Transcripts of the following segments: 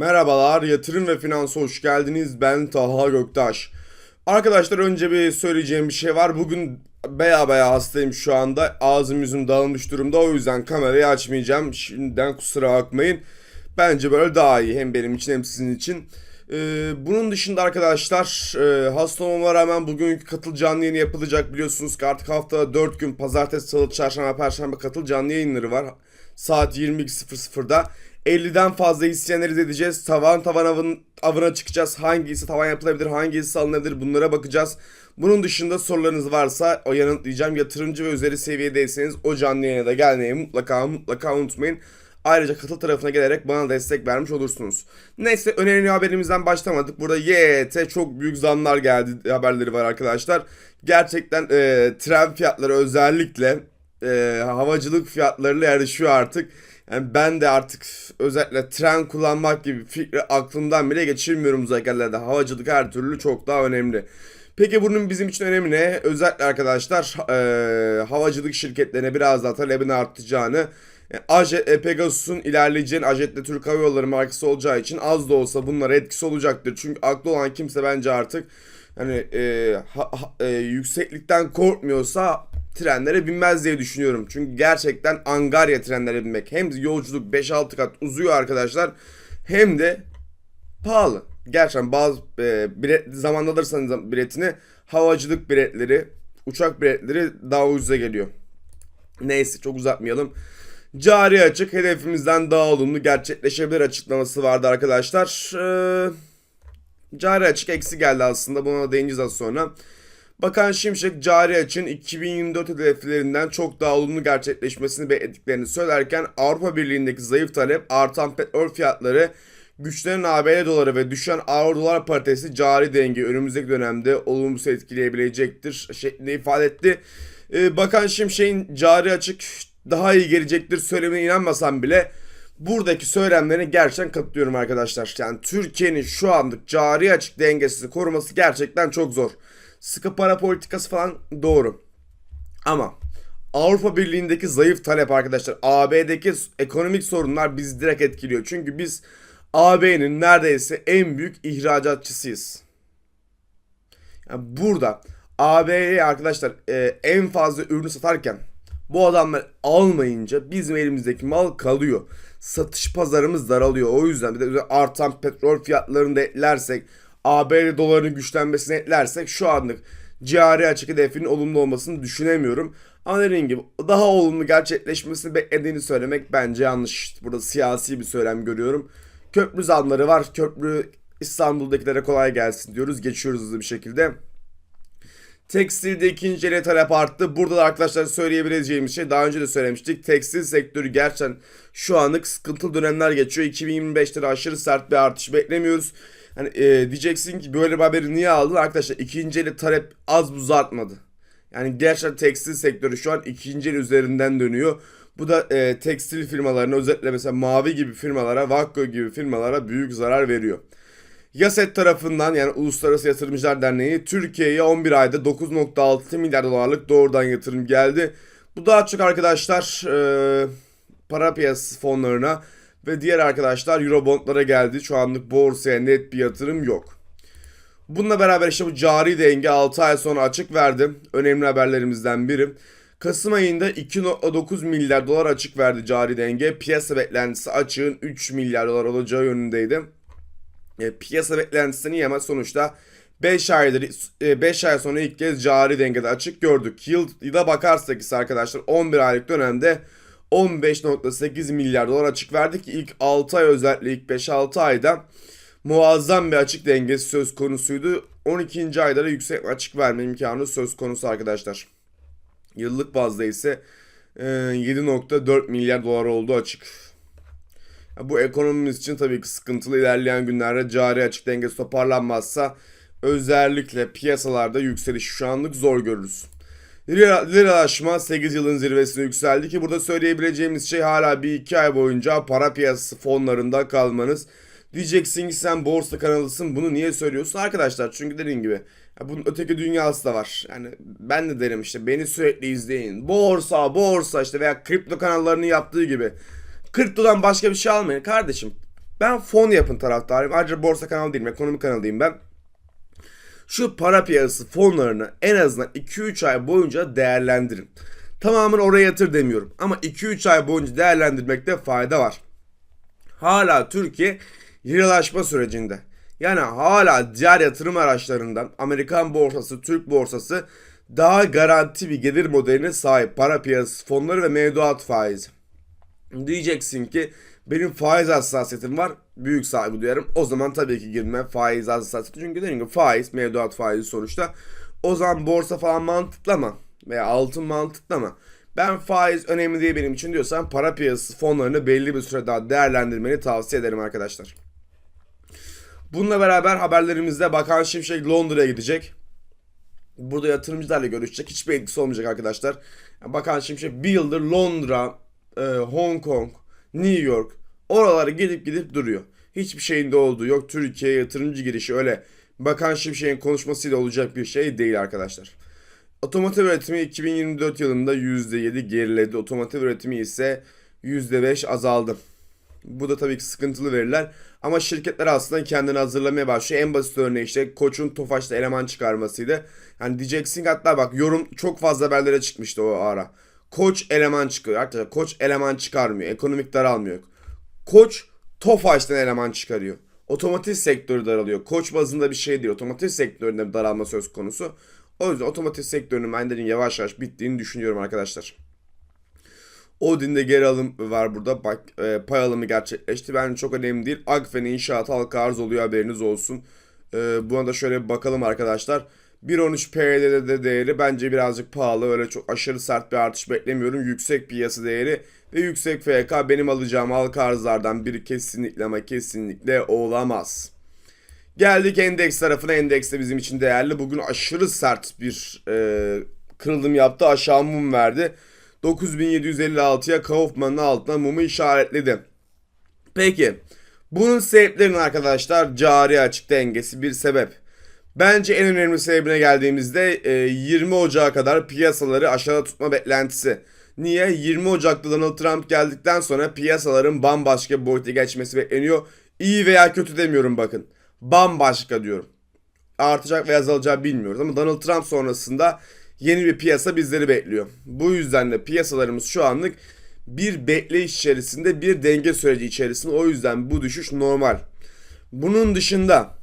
Merhabalar, yatırım ve finansa hoş geldiniz. Ben Taha Göktaş. Arkadaşlar önce bir söyleyeceğim bir şey var. Bugün baya baya hastayım şu anda. Ağzım yüzüm dağılmış durumda. O yüzden kamerayı açmayacağım. Şimdiden kusura bakmayın. Bence böyle daha iyi. Hem benim için hem sizin için. Ee, bunun dışında arkadaşlar e, hasta olmama rağmen bugünkü katıl canlı yayını yapılacak. Biliyorsunuz ki artık haftada 4 gün pazartesi, salı, çarşamba, perşembe katıl canlı yayınları var. Saat 22.00'da. 50'den fazla isteyenleri edeceğiz. Tavan tavan avın, avına çıkacağız. Hangisi tavan yapılabilir, hangisi alınabilir bunlara bakacağız. Bunun dışında sorularınız varsa o yanıtlayacağım. Yatırımcı ve üzeri seviyedeyseniz o canlı yayına da gelmeyi mutlaka mutlaka unutmayın. Ayrıca katıl tarafına gelerek bana destek vermiş olursunuz. Neyse önemli haberimizden başlamadık. Burada YT çok büyük zamlar geldi haberleri var arkadaşlar. Gerçekten e, tren fiyatları özellikle e, havacılık fiyatlarıyla yarışıyor artık. Yani ben de artık özellikle tren kullanmak gibi fikri aklımdan bile geçirmiyorum uzaklarda. Havacılık her türlü çok daha önemli. Peki bunun bizim için önemi ne? Özellikle arkadaşlar e, havacılık şirketlerine biraz daha talebin artacağını e, Ajet, e, Pegasus'un ilerleyeceğini Ajet'le Türk Hava Yolları markası olacağı için az da olsa bunlara etkisi olacaktır. Çünkü aklı olan kimse bence artık hani e, ha, e, yükseklikten korkmuyorsa trenlere binmez diye düşünüyorum. Çünkü gerçekten angarya trenlere binmek hem yolculuk 5-6 kat uzuyor arkadaşlar hem de pahalı. Gerçekten bazı e, bilet zamanda alırsanız biletini havacılık biletleri, uçak biletleri daha ucuza geliyor. Neyse çok uzatmayalım. Cari açık hedefimizden daha olumlu gerçekleşebilir açıklaması vardı arkadaşlar. Ee, cari açık eksi geldi aslında buna değineceğiz az sonra. Bakan Şimşek cari açın 2024 hedeflerinden çok daha olumlu gerçekleşmesini beklediklerini söylerken Avrupa Birliği'ndeki zayıf talep, artan petrol fiyatları, güçlenen ABD doları ve düşen avro dolar paritesi cari denge önümüzdeki dönemde olumsuz etkileyebilecektir şeklinde ifade etti. Ee, Bakan Şimşek'in cari açık daha iyi gelecektir söylemine inanmasam bile buradaki söylemlerine gerçekten katılıyorum arkadaşlar. Yani Türkiye'nin şu anlık cari açık dengesini koruması gerçekten çok zor. Sıkı para politikası falan doğru. Ama Avrupa Birliği'ndeki zayıf talep arkadaşlar AB'deki ekonomik sorunlar bizi direkt etkiliyor. Çünkü biz AB'nin neredeyse en büyük ihracatçısıyız. Yani burada AB'ye arkadaşlar e, en fazla ürünü satarken bu adamlar almayınca bizim elimizdeki mal kalıyor. Satış pazarımız daralıyor. O yüzden bir de artan petrol fiyatlarını da eklersek ABD dolarının güçlenmesini eklersek şu anlık cari açık hedefinin olumlu olmasını düşünemiyorum. Ama dediğim gibi daha olumlu gerçekleşmesini beklediğini söylemek bence yanlış. Burada siyasi bir söylem görüyorum. Köprü zamları var. Köprü İstanbul'dakilere kolay gelsin diyoruz. Geçiyoruz hızlı bir şekilde. Tekstilde ikinci ele talep arttı. Burada da arkadaşlar söyleyebileceğimiz şey daha önce de söylemiştik. Tekstil sektörü gerçekten şu anlık sıkıntılı dönemler geçiyor. 2025'te de aşırı sert bir artış beklemiyoruz. Hani e, diyeceksin ki böyle bir haberi niye aldın? Arkadaşlar ikinci eli talep az buz artmadı. Yani gerçekten tekstil sektörü şu an ikinci el üzerinden dönüyor. Bu da e, tekstil firmalarına özellikle mesela Mavi gibi firmalara, Vakko gibi firmalara büyük zarar veriyor. Yaset tarafından yani Uluslararası Yatırımcılar Derneği Türkiye'ye 11 ayda 9.6 milyar dolarlık doğrudan yatırım geldi. Bu daha çok arkadaşlar e, para piyasası fonlarına ve diğer arkadaşlar Eurobondlara geldi. Şu anlık borsaya net bir yatırım yok. Bununla beraber işte bu cari denge 6 ay sonra açık verdi. Önemli haberlerimizden biri. Kasım ayında 2.9 milyar dolar açık verdi cari denge. Piyasa beklentisi açığın 3 milyar dolar olacağı yönündeydi. E, piyasa beklentisi niye ama sonuçta 5 aydır 5 ay sonra ilk kez cari dengede açık gördük. Yılda bakarsak ise arkadaşlar 11 aylık dönemde 15.8 milyar dolar açık verdi ki ilk 6 ay özellikle ilk 5-6 ayda muazzam bir açık dengesi söz konusuydu. 12. ayda da yüksek açık verme imkanı söz konusu arkadaşlar. Yıllık bazda ise 7.4 milyar dolar oldu açık. Bu ekonomimiz için tabii ki sıkıntılı ilerleyen günlerde cari açık dengesi toparlanmazsa özellikle piyasalarda yükseliş şu anlık zor görürüz. Lira, liralaşma 8 yılın zirvesine yükseldi ki burada söyleyebileceğimiz şey hala bir iki ay boyunca para piyasası fonlarında kalmanız. Diyeceksin ki sen borsa kanalısın bunu niye söylüyorsun? Arkadaşlar çünkü dediğim gibi ya bunun öteki dünyası da var. Yani ben de derim işte beni sürekli izleyin. Borsa, borsa işte veya kripto kanallarının yaptığı gibi. Kriptodan başka bir şey almayın kardeşim. Ben fon yapın taraftarıyım. Ayrıca borsa kanalı değilim, ekonomi kanalıyım ben. Şu para piyasası fonlarını en azından 2-3 ay boyunca değerlendirin. Tamamen oraya yatır demiyorum ama 2-3 ay boyunca değerlendirmekte fayda var. Hala Türkiye liralaşma sürecinde. Yani hala diğer yatırım araçlarından Amerikan borsası, Türk borsası daha garanti bir gelir modeline sahip para piyasası fonları ve mevduat faizi. Diyeceksin ki benim faiz hassasiyetim var. Büyük saygı duyarım. O zaman tabii ki girme faiz hassasiyeti. Çünkü dediğim gibi faiz, mevduat faizi sonuçta. O zaman borsa falan mantıklama. Veya altın mantıklama. Ben faiz önemli değil benim için diyorsan para piyasası fonlarını belli bir süre daha değerlendirmeni tavsiye ederim arkadaşlar. Bununla beraber haberlerimizde Bakan Şimşek Londra'ya gidecek. Burada yatırımcılarla görüşecek. Hiçbir etkisi olmayacak arkadaşlar. Bakan Şimşek bir yıldır Londra, e, Hong Kong, New York oralara gidip gidip duruyor. Hiçbir şeyin de olduğu yok. Türkiye'ye yatırımcı girişi öyle Bakan Şimşek'in konuşmasıyla olacak bir şey değil arkadaşlar. Otomotiv üretimi 2024 yılında %7 geriledi. Otomotiv üretimi ise %5 azaldı. Bu da tabii ki sıkıntılı veriler. Ama şirketler aslında kendini hazırlamaya başlıyor. En basit örneği işte Koç'un Tofaş'ta eleman çıkarmasıydı. Yani diyeceksin hatta bak yorum çok fazla haberlere çıkmıştı o ara. Koç eleman çıkıyor. Arkadaşlar Koç eleman çıkarmıyor. Ekonomik daralmıyor. Koç Tofaş'tan eleman çıkarıyor. Otomotiv sektörü daralıyor. Koç bazında bir şey değil. Otomotiv sektöründe bir daralma söz konusu. O yüzden otomotiv sektörünün ben dediğim yavaş yavaş bittiğini düşünüyorum arkadaşlar. Odin'de geri alım var burada. Bak e, pay alımı gerçekleşti. Bence çok önemli değil. Akfen inşaat halka arz oluyor haberiniz olsun. E, buna da şöyle bir bakalım arkadaşlar. 1.13 PL'de değeri bence birazcık pahalı. Öyle çok aşırı sert bir artış beklemiyorum. Yüksek piyasa değeri ve yüksek FK benim alacağım halka arzlardan biri kesinlikle ama kesinlikle olamaz. Geldik endeks tarafına. Endeks de bizim için değerli. Bugün aşırı sert bir e, kırılım yaptı. Aşağı mum verdi. 9756'ya Kaufman'ın altına mumu işaretledi. Peki. Bunun sebeplerinin arkadaşlar cari açık dengesi bir sebep. Bence en önemli sebebine geldiğimizde e, 20 Ocak'a kadar piyasaları aşağıda tutma beklentisi. Niye? 20 Ocak'ta Donald Trump geldikten sonra piyasaların bambaşka bir boyuta geçmesi bekleniyor. İyi veya kötü demiyorum bakın. Bambaşka diyorum. Artacak veya azalacağı bilmiyoruz ama Donald Trump sonrasında yeni bir piyasa bizleri bekliyor. Bu yüzden de piyasalarımız şu anlık bir bekleyiş içerisinde, bir denge süreci içerisinde. O yüzden bu düşüş normal. Bunun dışında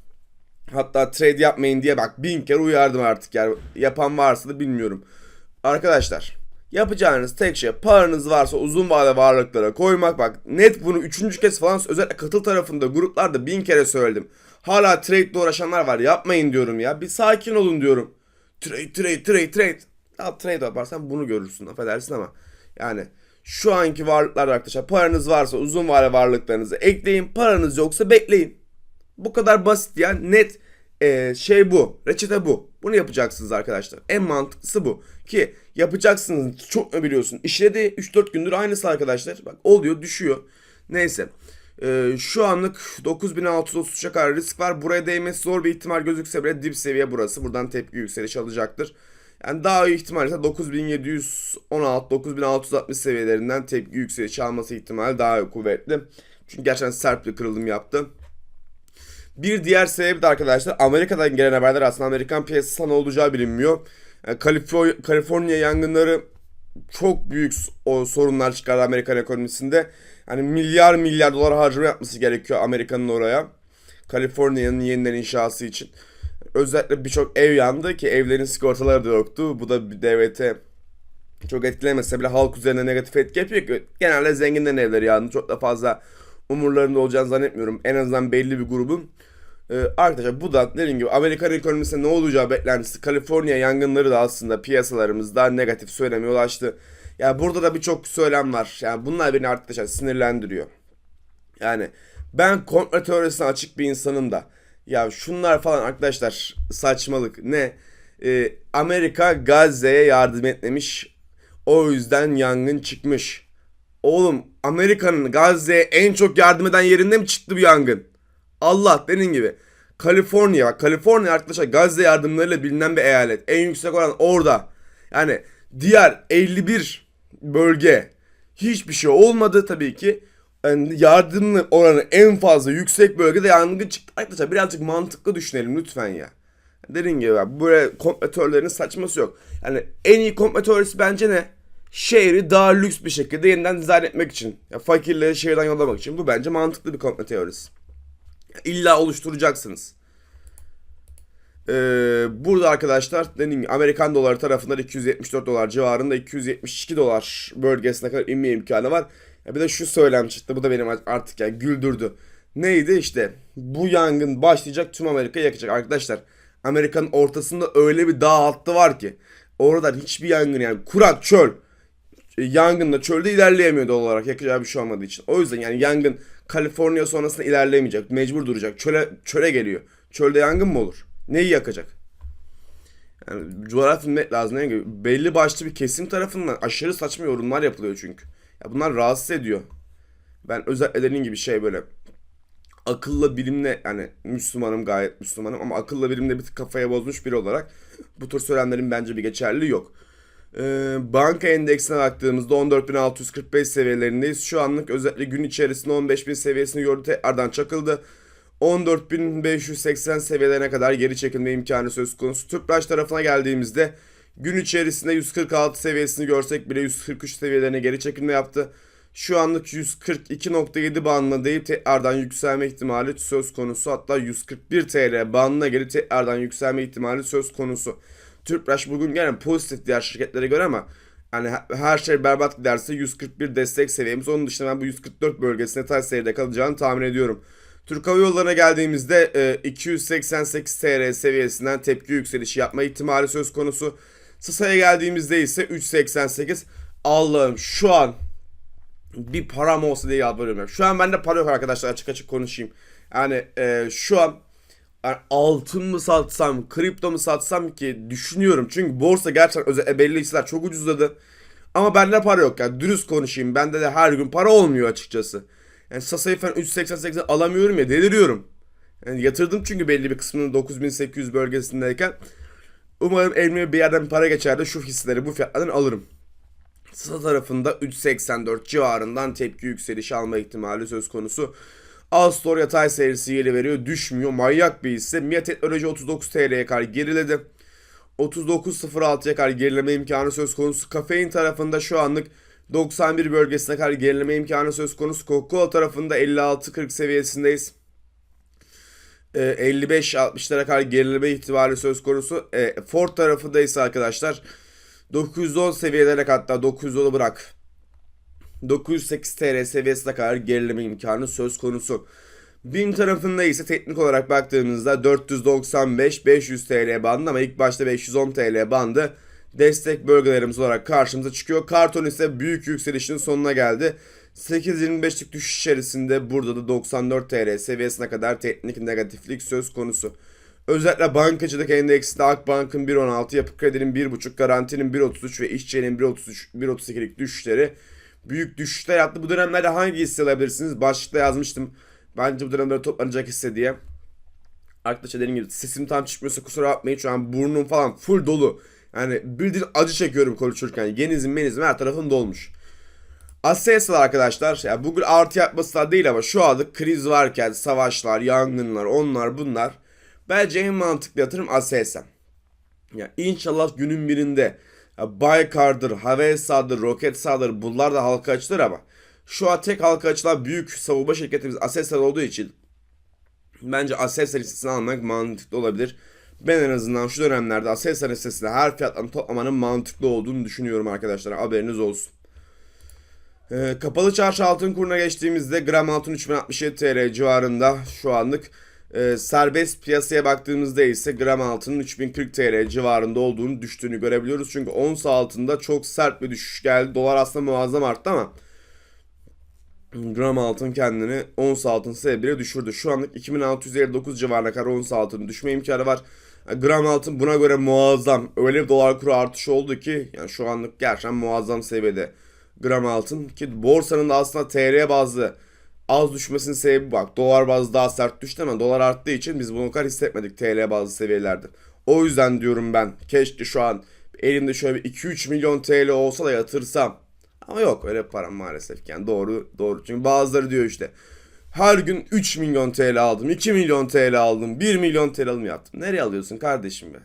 hatta trade yapmayın diye bak bin kere uyardım artık yani yapan varsa da bilmiyorum. Arkadaşlar yapacağınız tek şey paranız varsa uzun vade varlıklara koymak. Bak net bunu üçüncü kez falan özellikle katıl tarafında gruplarda bin kere söyledim. Hala trade uğraşanlar var yapmayın diyorum ya. Bir sakin olun diyorum. Trade trade trade trade. Ya trade yaparsan bunu görürsün affedersin ama. Yani şu anki varlıklar arkadaşlar paranız varsa uzun vade varlıklarınızı ekleyin. Paranız yoksa bekleyin. Bu kadar basit ya net e, şey bu. Reçete bu. Bunu yapacaksınız arkadaşlar. En mantıklısı bu. Ki yapacaksınız çok mu biliyorsun. İşledi 3-4 gündür aynısı arkadaşlar. Bak oluyor düşüyor. Neyse. Ee, şu anlık 9633'e kadar risk var. Buraya değmesi zor bir ihtimal gözükse bile dip seviye burası. Buradan tepki yükseliş alacaktır. Yani daha iyi ihtimal ise 9716 9660 seviyelerinden tepki yükselişi alması ihtimali daha kuvvetli. Çünkü gerçekten sert bir kırılım yaptı. Bir diğer sebep de arkadaşlar Amerika'dan gelen haberler aslında Amerikan piyasasında ne olacağı bilinmiyor. Yani Kaliforniya, Kaliforniya yangınları çok büyük sorunlar çıkardı Amerikan ekonomisinde. Hani milyar milyar dolar harcama yapması gerekiyor Amerika'nın oraya. Kaliforniya'nın yeniden inşası için. Özellikle birçok ev yandı ki evlerin sigortaları da yoktu. Bu da bir devlete çok etkilemese bile halk üzerine negatif etki yapıyor. Genelde zenginlerin evleri yandı. Çok da fazla umurlarında olacağını zannetmiyorum. En azından belli bir grubun. Ee, arkadaşlar bu da dediğim gibi Amerikan ekonomisinde ne olacağı beklentisi. Kaliforniya yangınları da aslında piyasalarımızda negatif söyleme ulaştı. Yani burada da birçok söylem var. Yani bunlar beni arkadaşlar sinirlendiriyor. Yani ben komplo teorisine açık bir insanım da. Ya şunlar falan arkadaşlar saçmalık. Ne? Ee, Amerika Gazze'ye yardım etmemiş. O yüzden yangın çıkmış. Oğlum Amerika'nın Gazze'ye en çok yardım eden yerinde mi çıktı bu yangın? Allah dediğin gibi. Kaliforniya Kaliforniya arkadaşlar Gazze yardımlarıyla bilinen bir eyalet. En yüksek oran orada. Yani diğer 51 bölge hiçbir şey olmadı tabii ki. yani yardımlı oranı en fazla yüksek bölgede yangın çıktı. Arkadaşlar birazcık mantıklı düşünelim lütfen ya. Dediğim gibi böyle komplo teorilerinin saçması yok. Yani en iyi komplo teorisi bence ne? Şehri daha lüks bir şekilde yeniden dizayn etmek için. Ya fakirleri şehirden yollamak için. Bu bence mantıklı bir komplo teorisi. İlla oluşturacaksınız. Ee, burada arkadaşlar dediğim gibi Amerikan doları tarafından 274 dolar civarında 272 dolar bölgesine kadar inme imkanı var. Ya bir de şu söylem çıktı. Bu da benim artık yani güldürdü. Neydi işte bu yangın başlayacak tüm Amerika'yı yakacak arkadaşlar. Amerika'nın ortasında öyle bir dağ hattı var ki oradan hiçbir yangın yani kurak çöl e, yangında çölde ilerleyemiyor doğal olarak yakacağı bir şey olmadığı için. O yüzden yani yangın Kaliforniya sonrasında ilerleyemeyecek. Mecbur duracak. Çöle, çöle geliyor. Çölde yangın mı olur? Neyi yakacak? Yani coğrafya bilmek lazım. Yani belli başlı bir kesim tarafından aşırı saçma yorumlar yapılıyor çünkü. Ya bunlar rahatsız ediyor. Ben özellikle dediğim gibi şey böyle akılla bilimle yani Müslümanım gayet Müslümanım ama akılla bilimle bir kafaya bozmuş biri olarak bu tür söylemlerin bence bir geçerli yok. Ee, banka endeksine baktığımızda 14.645 seviyelerindeyiz. Şu anlık özellikle gün içerisinde 15.000 seviyesini gördü tekrardan çakıldı. 14.580 seviyelerine kadar geri çekilme imkanı söz konusu. Tüpraş tarafına geldiğimizde gün içerisinde 146 seviyesini görsek bile 143 seviyelerine geri çekilme yaptı. Şu anlık 142.7 bandına değil tekrardan yükselme ihtimali söz konusu. Hatta 141 TL bandına geri tekrardan yükselme ihtimali söz konusu. Tüpraş bugün gene pozitif diğer şirketlere göre ama yani her şey berbat giderse 141 destek seviyemiz. Onun dışında ben bu 144 bölgesine taş seyrede kalacağını tahmin ediyorum. Türk Hava Yolları'na geldiğimizde e, 288 TL seviyesinden tepki yükselişi yapma ihtimali söz konusu. Sısa'ya geldiğimizde ise 388. Allah'ım şu an bir param olsa diye yalvarıyorum. Şu an bende para yok arkadaşlar açık açık konuşayım. Yani e, şu an yani altın mı satsam, kripto mu satsam ki düşünüyorum. Çünkü borsa gerçekten özel, belli hisseler çok ucuzladı. Ama bende para yok yani dürüst konuşayım. Bende de her gün para olmuyor açıkçası. Yani Sasa'yı falan 388'e alamıyorum ya deliriyorum. Yani yatırdım çünkü belli bir kısmını 9800 bölgesindeyken. Umarım elime bir yerden para geçer de şu hisseleri bu fiyatlardan alırım. Sasa tarafında 3.84 civarından tepki yükselişi alma ihtimali söz konusu. Astor yatay serisi yeri veriyor. Düşmüyor. Manyak bir hisse. MIA Teknoloji 39 TL'ye kadar geriledi. 39.06'ya kadar gerileme imkanı söz konusu. Kafein tarafında şu anlık 91 bölgesine kadar gerileme imkanı söz konusu. Coca-Cola tarafında 56-40 seviyesindeyiz. E, 55-60'lara kadar gerileme ihtimali söz konusu. E, Ford tarafında ise arkadaşlar 910 seviyelere hatta 910'u bırak. 908 TL seviyesine kadar gerileme imkanı söz konusu. BİM tarafında ise teknik olarak baktığımızda 495-500 TL bandı ama ilk başta 510 TL bandı destek bölgelerimiz olarak karşımıza çıkıyor. Karton ise büyük yükselişin sonuna geldi. 8.25'lik düşüş içerisinde burada da 94 TL seviyesine kadar teknik negatiflik söz konusu. Özellikle bankacılık endeksinde Akbank'ın 1.16, Yapı Kredi'nin 1.5, Garanti'nin 1.33 ve İşçi'nin 1.33, 1.32'lik düşüşleri büyük düşüşler yaptı. Bu dönemlerde hangi hisse alabilirsiniz? Başlıkta yazmıştım. Bence bu dönemde toplanacak hisse diye. Arkadaşlar dediğim gibi sesim tam çıkmıyorsa kusura bakmayın. Şu an burnum falan full dolu. Yani bildiğin acı çekiyorum konuşurken. Genizim menizim her tarafım dolmuş. Aselsan arkadaşlar yani bugün artı yapması da değil ama şu anda kriz varken savaşlar, yangınlar, onlar bunlar. Bence en mantıklı yatırım Aselsan. Ya inşallah günün birinde Baykar'dır, Havelsan'dır, Roketsan'dır bunlar da halka açılır ama şu an tek halka açılan büyük savunma şirketimiz Aselsan olduğu için bence Aselsan listesini almak mantıklı olabilir. Ben en azından şu dönemlerde Aselsan listesinde her fiyatlarını toplamanın mantıklı olduğunu düşünüyorum arkadaşlar. Haberiniz olsun. Ee, kapalı çarşı altın kuruna geçtiğimizde gram altın 3067 TL civarında şu anlık. Ee, serbest piyasaya baktığımızda ise gram altının 3040 TL civarında olduğunu düştüğünü görebiliyoruz. Çünkü ons altında çok sert bir düşüş geldi. Dolar aslında muazzam arttı ama gram altın kendini ons altın sebebiyle düşürdü. Şu anlık 2659 civarına kadar ons altının düşme imkanı var. Gram altın buna göre muazzam. Öyle bir dolar kuru artışı oldu ki yani şu anlık gerçekten muazzam seviyede gram altın ki borsanın da aslında TL bazlı az düşmesinin sebebi bak dolar bazlı daha sert düştü ama dolar arttığı için biz bunu kadar hissetmedik TL bazlı seviyelerde. O yüzden diyorum ben keşke şu an elimde şöyle bir 2-3 milyon TL olsa da yatırsam Ama yok öyle param maalesef. Yani doğru doğru. Çünkü bazıları diyor işte her gün 3 milyon TL aldım, 2 milyon TL aldım, 1 milyon TL alım yaptım. Nereye alıyorsun kardeşim be?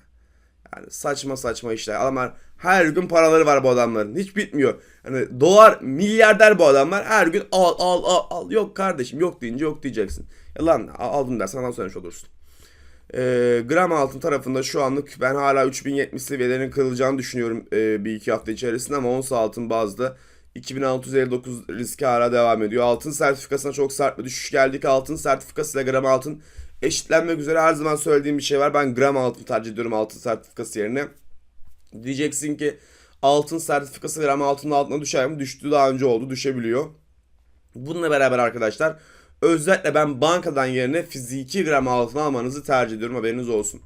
Yani saçma saçma işler. Adamlar her gün paraları var bu adamların. Hiç bitmiyor. Hani dolar milyarder bu adamlar. Her gün al al al al. Yok kardeşim yok deyince yok diyeceksin. Ya lan al- aldım dersen ondan söylemiş olursun. Ee, gram altın tarafında şu anlık ben hala 3070 seviyelerinin kırılacağını düşünüyorum e, bir iki hafta içerisinde ama ons altın bazda 2659 riski hala devam ediyor. Altın sertifikasına çok sert bir düşüş geldik. Altın sertifikası ile gram altın eşitlenmek üzere her zaman söylediğim bir şey var. Ben gram altın tercih ediyorum altın sertifikası yerine. Diyeceksin ki altın sertifikası gram altının altına düşer mi? Düştü daha önce oldu düşebiliyor. Bununla beraber arkadaşlar özellikle ben bankadan yerine fiziki gram altın almanızı tercih ediyorum haberiniz olsun.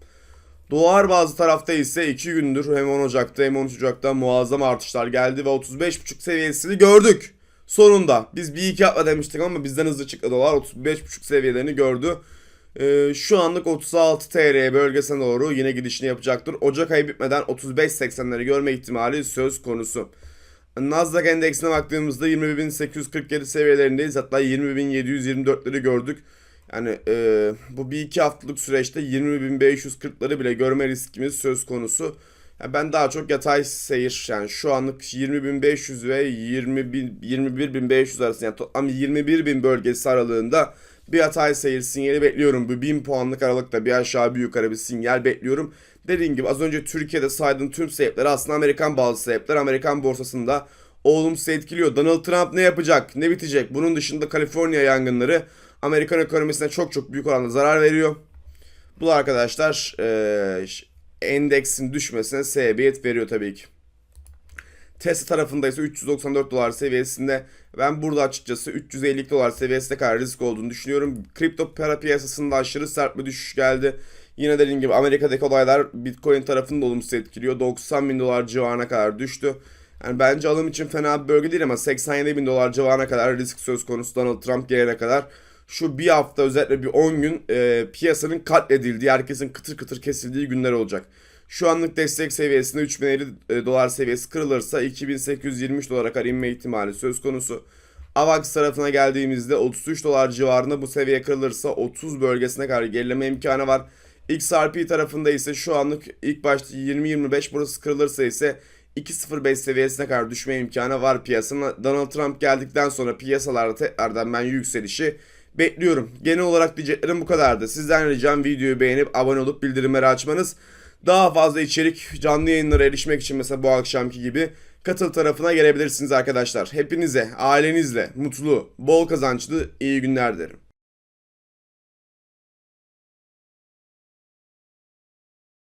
Dolar bazı tarafta ise 2 gündür hem 10 Ocak'ta hem 13 Ocak'ta muazzam artışlar geldi ve 35.5 seviyesini gördük. Sonunda biz bir iki atla demiştik ama bizden hızlı çıktı dolar 35.5 seviyelerini gördü. Ee, şu anlık 36 TL bölgesine doğru yine gidişini yapacaktır. Ocak ayı bitmeden 35.80'leri görme ihtimali söz konusu. Nasdaq endeksine baktığımızda 20.847 seviyelerindeyiz. Hatta 20.724'leri gördük. Yani e, bu bir iki haftalık süreçte 20.540'ları bile görme riskimiz söz konusu. Ya ben daha çok yatay seyir yani şu anlık 20.500 ve 20.000 21.500 arasında yani toplam 21.000 bölgesi aralığında bir yatay seyir sinyali bekliyorum. Bu 1000 puanlık aralıkta bir aşağı bir yukarı bir sinyal bekliyorum. Dediğim gibi az önce Türkiye'de saydığım tüm sebepler aslında Amerikan bazı sebepler Amerikan borsasında olumsuz etkiliyor. Donald Trump ne yapacak, ne bitecek? Bunun dışında Kaliforniya yangınları Amerikan ekonomisine çok çok büyük oranda zarar veriyor. Bu da arkadaşlar eee, endeksin düşmesine sebebiyet veriyor tabii ki. Tesla tarafında ise 394 dolar seviyesinde. Ben burada açıkçası 350 dolar seviyesine kadar risk olduğunu düşünüyorum. Kripto para piyasasında aşırı sert bir düşüş geldi. Yine dediğim gibi Amerika'daki olaylar Bitcoin tarafını da olumsuz etkiliyor. 90 bin dolar civarına kadar düştü. Yani bence alım için fena bir bölge değil ama 87 bin dolar civarına kadar risk söz konusu Donald Trump gelene kadar. Şu bir hafta özellikle bir 10 gün e, piyasanın katledildiği, herkesin kıtır kıtır kesildiği günler olacak. Şu anlık destek seviyesinde 3050 e, dolar seviyesi kırılırsa 2823 dolara kadar inme ihtimali söz konusu. AVAX tarafına geldiğimizde 33 dolar civarında bu seviye kırılırsa 30 bölgesine kadar gerileme imkanı var. XRP tarafında ise şu anlık ilk başta 20-25 burası kırılırsa ise 2.05 seviyesine kadar düşme imkanı var piyasanın. Donald Trump geldikten sonra piyasalarda tekrardan ben yükselişi bekliyorum. Genel olarak diyeceklerim bu kadardı. Sizden ricam videoyu beğenip abone olup bildirimleri açmanız. Daha fazla içerik canlı yayınlara erişmek için mesela bu akşamki gibi katıl tarafına gelebilirsiniz arkadaşlar. Hepinize ailenizle mutlu, bol kazançlı iyi günler derim.